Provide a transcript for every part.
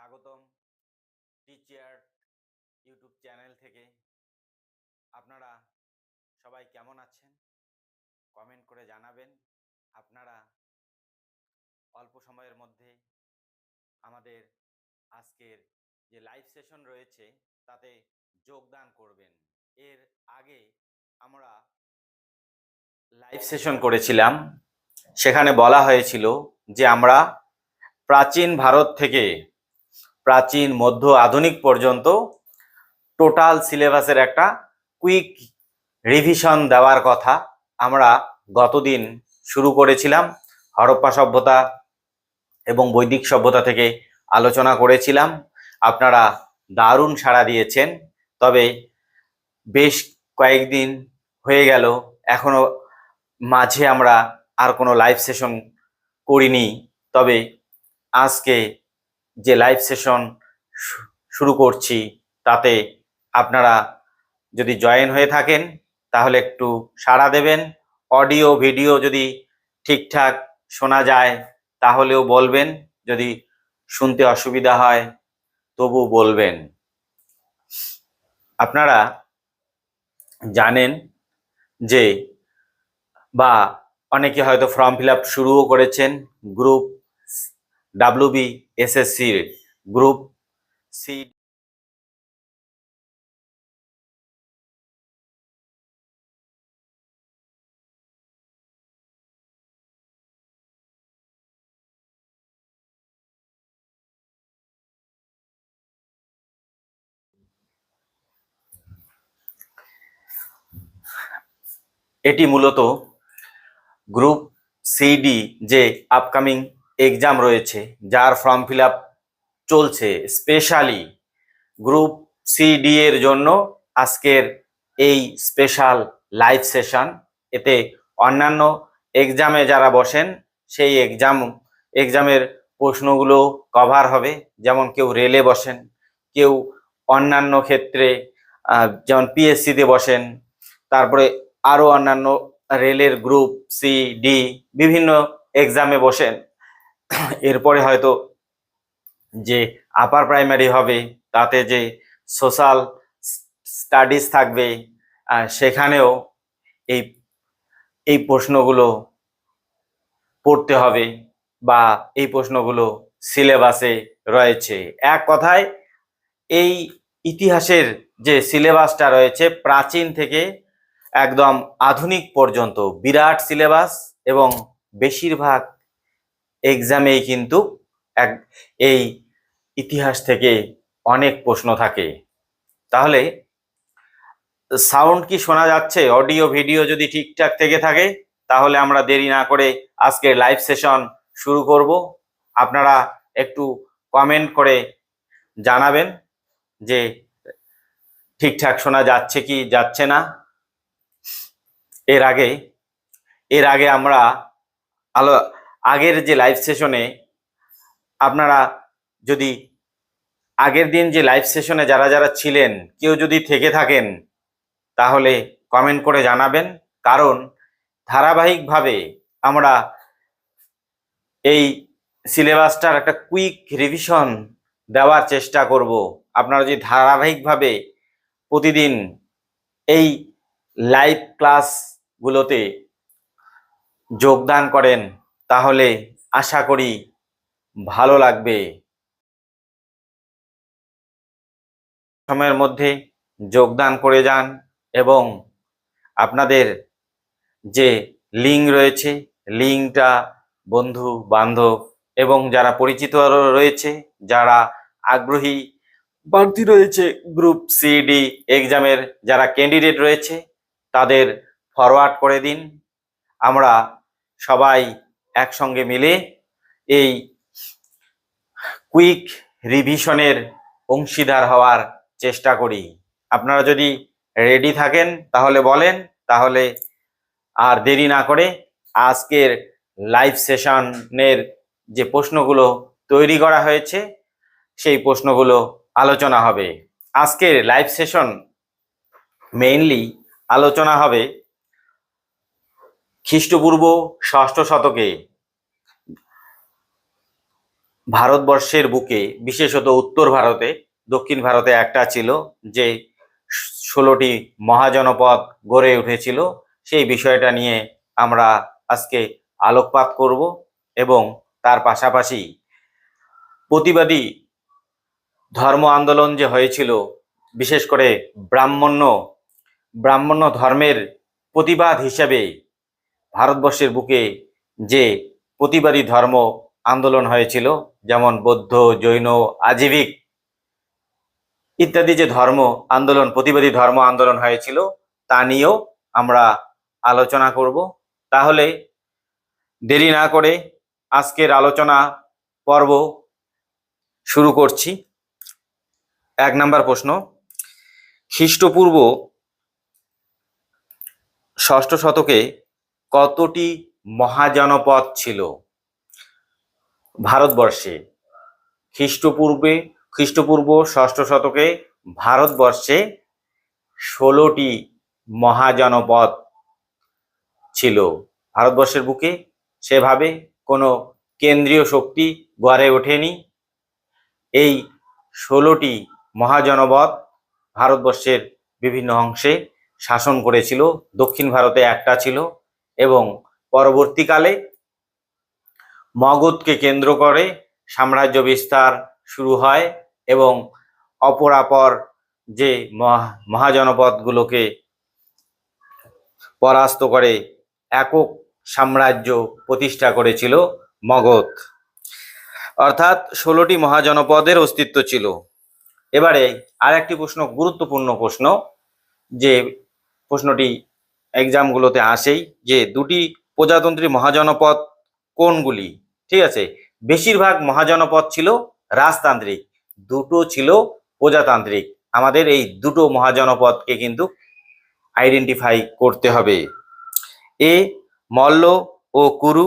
স্বাগতম teacher YouTube channel থেকে। আপনারা সবাই কেমন আছেন? কমেন্ট করে জানাবেন। আপনারা অল্প সময়ের মধ্যে আমাদের আজকের যে লাইভ সেশন রয়েছে, তাতে যোগদান করবেন। এর আগে আমরা লাইভ সেশন করেছিলাম। সেখানে বলা হয়েছিল যে আমরা প্রাচীন ভারত থেকে প্রাচীন, মধ্য, আধুনিক পর্যন্ত টোটাল সিলেবাসের একটা কুইক রিভিশন দেওয়ার কথা আমরা গতদিন শুরু করেছিলাম। হরপ্পা সভ্যতা এবং বৈদিক সভ্যতা থেকে আলোচনা করেছিলাম। আপনারা দারুণ সাড়া দিয়েছেন। তবে বেশ কয়েকদিন হয়ে গেল, এখনও মাঝে আমরা আর কোনো লাইভ সেশন করিনি। তবে আজকে যে লাইভ সেশন শুরু করছি, তাতে আপনারা যদি জয়েন হয়ে থাকেন, তাহলে একটু সাড়া দেবেন। অডিও ভিডিও যদি ঠিকঠাক শোনা যায়, তাহলেও বলবেন। যদি শুনতে অসুবিধা হয় তবু বলবেন। আপনারা জানেন যে, বা অনেকে হয়তো ফর্ম ফিল শুরুও করেছেন গ্রুপ ডাব্লিউবি এসএসসির গ্রুপ সি এটি মূলত গ্রুপ সিডি যে আপকামিং এক্সাম রয়েছে, যার ফর্ম ফিল চলছে স্পেশালি গ্রুপ সিডি এর জন্য আজকের এই স্পেশাল লাইভ সেশন এতে অন্যান্য এক্সামে যারা বসেন, সেই এক্সাম এক্সামের প্রশ্নগুলো কভার হবে। যেমন কেউ রেলে বসেন, কেউ অন্যান্য ক্ষেত্রে যেমন পিএসসিতে বসেন, তারপরে আরও অন্যান্য রেলের গ্রুপ সি ডি বিভিন্ন এক্সামে বসেন। এরপরে হয়তো যে আপার প্রাইমারি হবে, তাতে যে সোশ্যাল স্টাডিজ থাকবে সেখানেও এই এই প্রশ্নগুলো পড়তে হবে বা এই প্রশ্নগুলো সিলেবাসে রয়েছে। এক কথায়, এই ইতিহাসের যে সিলেবাসটা রয়েছে প্রাচীন থেকে একদম আধুনিক পর্যন্ত, বিরাট সিলেবাস এবং বেশিরভাগ এক্সামেই কিন্তু এক, এই ইতিহাস থেকে অনেক প্রশ্ন থাকে। তাহলে সাউন্ড কি শোনা যাচ্ছে? অডিও ভিডিও যদি ঠিকঠাক থেকে থাকে, তাহলে আমরা দেরি না করে আজকের লাইভ সেশন শুরু করব। আপনারা একটু কমেন্ট করে জানাবেন যে ঠিকঠাক শোনা যাচ্ছে কি যাচ্ছে না। এর আগে এর আগে আমরা আলো আগের যে লাইভ সেশনে আপনারা যদি আগের দিন যে লাইভ সেশনে যারা যারা ছিলেন, কেউ যদি থেকে থাকেন, তাহলে কমেন্ট করে জানাবেন। কারণ ধারাবাহিকভাবে আমরা এই সিলেবাসটার একটা কুইক রিভিশন দেওয়ার চেষ্টা করব। আপনারা যদি ধারাবাহিকভাবে প্রতিদিন এই লাইভ ক্লাসগুলোতে যোগদান করেন তাহলে আশা করি ভালো লাগবে। সময়ের মধ্যে যোগদান করে যান এবং আপনাদের যে লিঙ্ক রয়েছে, লিঙ্কটা বন্ধু, বান্ধব এবং যারা পরিচিত রয়েছে, যারা আগ্রহী প্রার্থী রয়েছে, গ্রুপ সিডি এক্সামের যারা ক্যান্ডিডেট রয়েছে, তাদের ফরওয়ার্ড করে দিন। আমরা সবাই একসঙ্গে মিলে এই কুইক রিভিশনের অংশীদার হওয়ার চেষ্টা করি। আপনারা যদি রেডি থাকেন, তাহলে বলেন, তাহলে আর দেরি না করে আজকের লাইভ সেশনের যে প্রশ্নগুলো তৈরি করা হয়েছে, সেই প্রশ্নগুলো আলোচনা হবে। আজকের লাইভ সেশন মেইনলি আলোচনা হবে খ্রিস্টপূর্ব ষষ্ঠ শতকে। ভারতবর্ষের বুকে, বিশেষত উত্তর ভারতে, দক্ষিণ ভারতে একটা ছিল যে ষোলোটি মহাজনপদ গড়ে উঠেছিল। সেই বিষয়টা নিয়ে আমরা আজকে আলোকপাত করব এবং তার পাশাপাশি প্রতিবাদী ধর্ম আন্দোলন যে হয়েছিল, বিশেষ করে ব্রাহ্মণ্য ব্রাহ্মণ্য ধর্মের প্রতিবাদ হিসাবে ভারতবর্ষের বুকে যে প্রতিবাদী ধর্ম আন্দোলন হয়েছিল যেমন বৌদ্ধ, জৈন, আজীবিক ইত্যাদি যে ধর্ম আন্দোলন, প্রতিবাদী ধর্ম আন্দোলন হয়েছিল, তা নিয়েও আমরা আলোচনা করব। তাহলে দেরি না করে আজকের আলোচনা পর্ব শুরু করছি। এক নাম্বার প্রশ্ন, খ্রিস্টপূর্ব ষষ্ঠ শতকে কতটি মহাজনপদ ছিল? ভারতবর্ষে। খ্রিস্টপূর্বে, খ্রিস্টপূর্ব ষষ্ঠ শতকে ভারতবর্ষে ষোলোটি মহাজনপদ ছিল। ভারতবর্ষের বুকে সেভাবে কোনো কেন্দ্রীয় শক্তি গড়ে ওঠেনি। এই ষোলোটি মহাজনপদ ভারতবর্ষের বিভিন্ন অংশে শাসন করেছিল। দক্ষিণ ভারতে একটা ছিল এবং পরবর্তীকালে মগধকে কেন্দ্র করে সাম্রাজ্য বিস্তার শুরু হয় এবং অপরাপর যে মহা- মহাজনপদগুলোকে পরাস্ত করে একক সাম্রাজ্য প্রতিষ্ঠা করেছিল মগধ। অর্থাৎ ষোলোটি মহাজনপদের অস্তিত্ব ছিল। এবারে আর একটি প্রশ্ন, গুরুত্বপূর্ণ প্রশ্ন, যে প্রশ্নটি এক্সামগুলোতে আসেই, যে দুটি প্রজাতন্ত্রী মহাজনপদ কোনগুলি ঠিক আছে? বেশিরভাগ মহাজনপদ ছিল রাজতান্ত্রিক, দুটো ছিল প্রজাতান্ত্রিক। আমাদের এই দুটো মহাজনপদকে কিন্তু আইডেন্টিফাই করতে হবে। এ, মল্ল ও কুরু,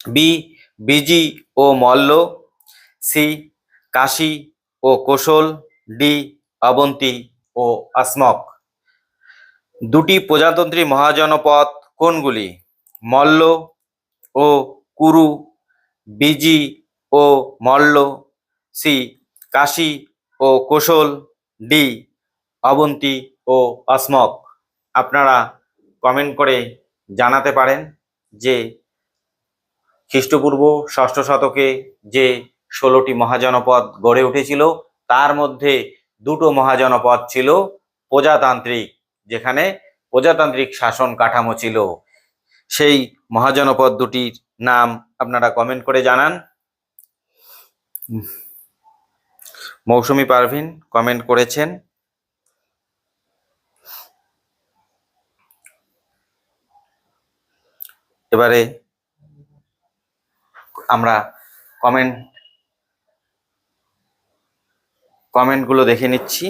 বি, বিজি ও মল্ল, সি, কাশী ও কোশল, ডি, অবন্তী ও আসমক দুটি প্রজাতন্ত্রী মহাজনপদ কোনগুলি মল্ল ও কুরু, বিজি ও মল্ল, সি কাশী ও কোশল, ডি অবন্তী ও অসমক। আপনারা কমেন্ট করে জানাতে পারেন যে খ্রিস্টপূর্ব ষষ্ঠ শতকে যে ষোলোটি মহাজনপদ গড়ে উঠেছিল, তার মধ্যে দুটো মহাজনপদ ছিল প্রজাতান্ত্রিক, যেখানে প্রজাতান্ত্রিক শাসন কাঠামো ছিল। সেই মহাজনপদ দুটির নাম আপনারা কমেন্ট করে জানান। মৌসুমী পারভিন কমেন্ট করেছেন। এবারে আমরা কমেন্ট কমেন্টগুলো দেখে নিচ্ছি।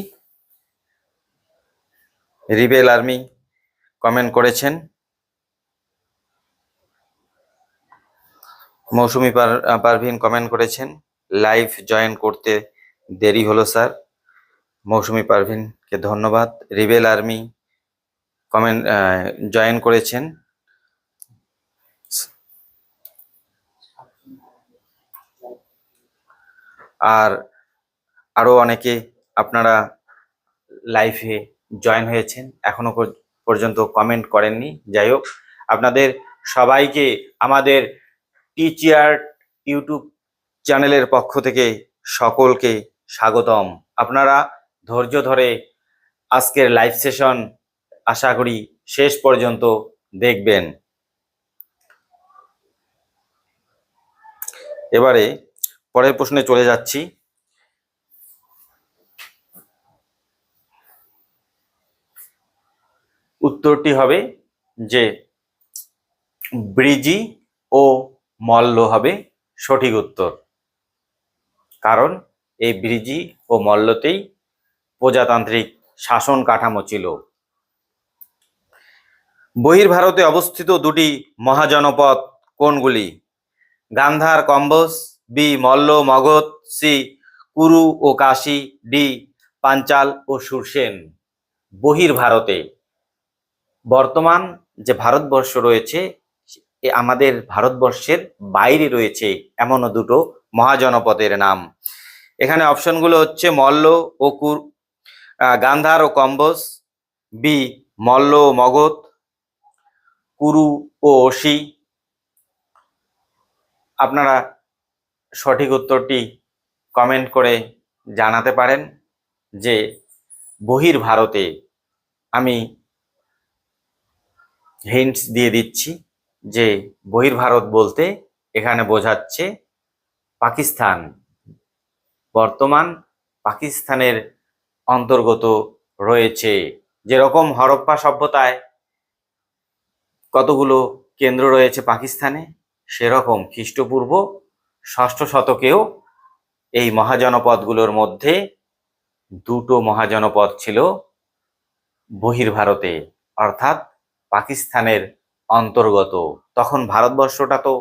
রিবেল আর্মি কমেন্ট করেছেন। মৌসুমি পার- পারভিন কমেন্ট করেছেন লাইভ জয়েন করতে দেরি হলো স্যার মৌসুমি পারভিনকে ধন্যবাদ। রিবেল আর্মি কমেন্ট জয়েন করেছেন। আর আরও অনেকে আপনারা লাইভে জয়েন হয়েছেন, এখনও পর্যন্ত কমেন্ট করেননি। যাই হোক, আপনাদের সবাইকে আমাদের টিচিয়ার ইউটিউব চ্যানেলের পক্ষ থেকে সকলকে স্বাগতম। আপনারা ধৈর্য ধরে আজকের লাইভ সেশন আশা করি শেষ পর্যন্ত দেখবেন। এবারে পরের প্রশ্নে চলে যাচ্ছি। উত্তরটি হবে যে ব্রিজি ও মল্ল হবে সঠিক উত্তর। কারণ এই ব্রিজি ও মল্লতেই প্রজাতান্ত্রিক শাসন কাঠামো ছিল। বহির্ভারতে অবস্থিত দুটি মহাজনপদ কোনগুলি? গান্ধার কম্বোজ বি মল্ল, মগধ, সি কুরু ও কাশি, ডি পাঞ্চাল ও সুরসেন। বহির্ভারতে বর্তমান যে ভারতবর্ষ রয়েছে আমাদের ভারতবর্ষের বাইরে রয়েছে এমনও দুটো মহাজনপদের নাম। এখানে অপশনগুলো হচ্ছে মল্ল ও কুর গান্ধার ও কম্বোজ বি, মল্ল ও মগধ, কুরু ও অসি আপনারা সঠিক উত্তরটি কমেন্ট করে জানাতে পারেন যে বহির ভারতে আমি হিন্টস দিয়ে দিচ্ছি। যে বহির ভারত বলতে এখানে বোঝাচ্ছে পাকিস্তান। বর্তমান পাকিস্তানের অন্তর্গত রয়েছে। যেরকম হরপ্পা সভ্যতায় কতগুলো কেন্দ্র রয়েছে পাকিস্তানে, সেরকম খ্রিস্টপূর্ব ষষ্ঠ শতকেও এই মহাজনপদগুলোর মধ্যে দুটো মহাজনপদ ছিল বহির্ভারতে। অর্থাৎ পাকিস্তানের অন্তর্গত। তখন ভারতবর্ষটা তো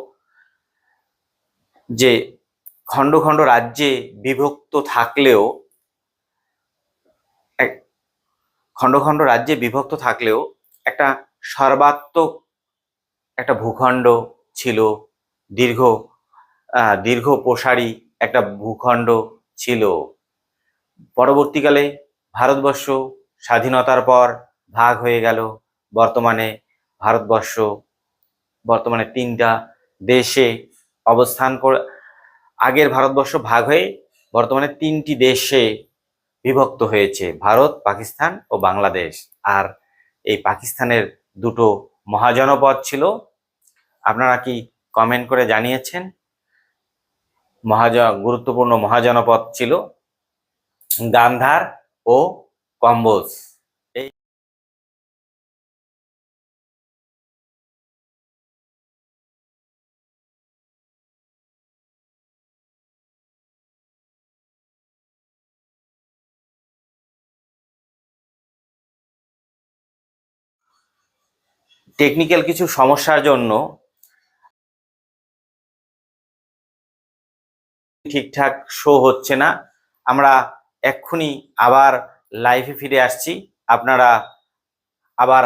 যে খণ্ড খণ্ড রাজ্যে বিভক্ত থাকলেও খণ্ড খণ্ড রাজ্যে বিভক্ত থাকলেও একটা সর্বাত্মক একটা ভূখণ্ড ছিল, দীর্ঘ দীর্ঘ প্রসারী একটা ভূখণ্ড ছিল। পরবর্তীকালে ভারতবর্ষ স্বাধীনতার পর ভাগ হয়ে গেল। বর্তমানে ভারতবর্ষ বর্তমানে তিনটা দেশে অবস্থান করে, আগের ভারতবর্ষ ভাগ হয়ে বর্তমানে তিনটি দেশে বিভক্ত হয়েছে, ভারত, পাকিস্তান ও বাংলাদেশ। আর এই পাকিস্তানের দুটো মহাজনপদ ছিল। আপনারা কি কমেন্ট করে জানিয়েছেন? মহাজ গুরুত্বপূর্ণ মহাজনপদ ছিল গান্ধার ও কম্বোজ। টেকনিক্যাল কিছু সমস্যার জন্য ঠিকঠাক শো হচ্ছে না। আমরা এক্ষুনি আবার লাইভে ফিরে আসছি। আপনারা আবার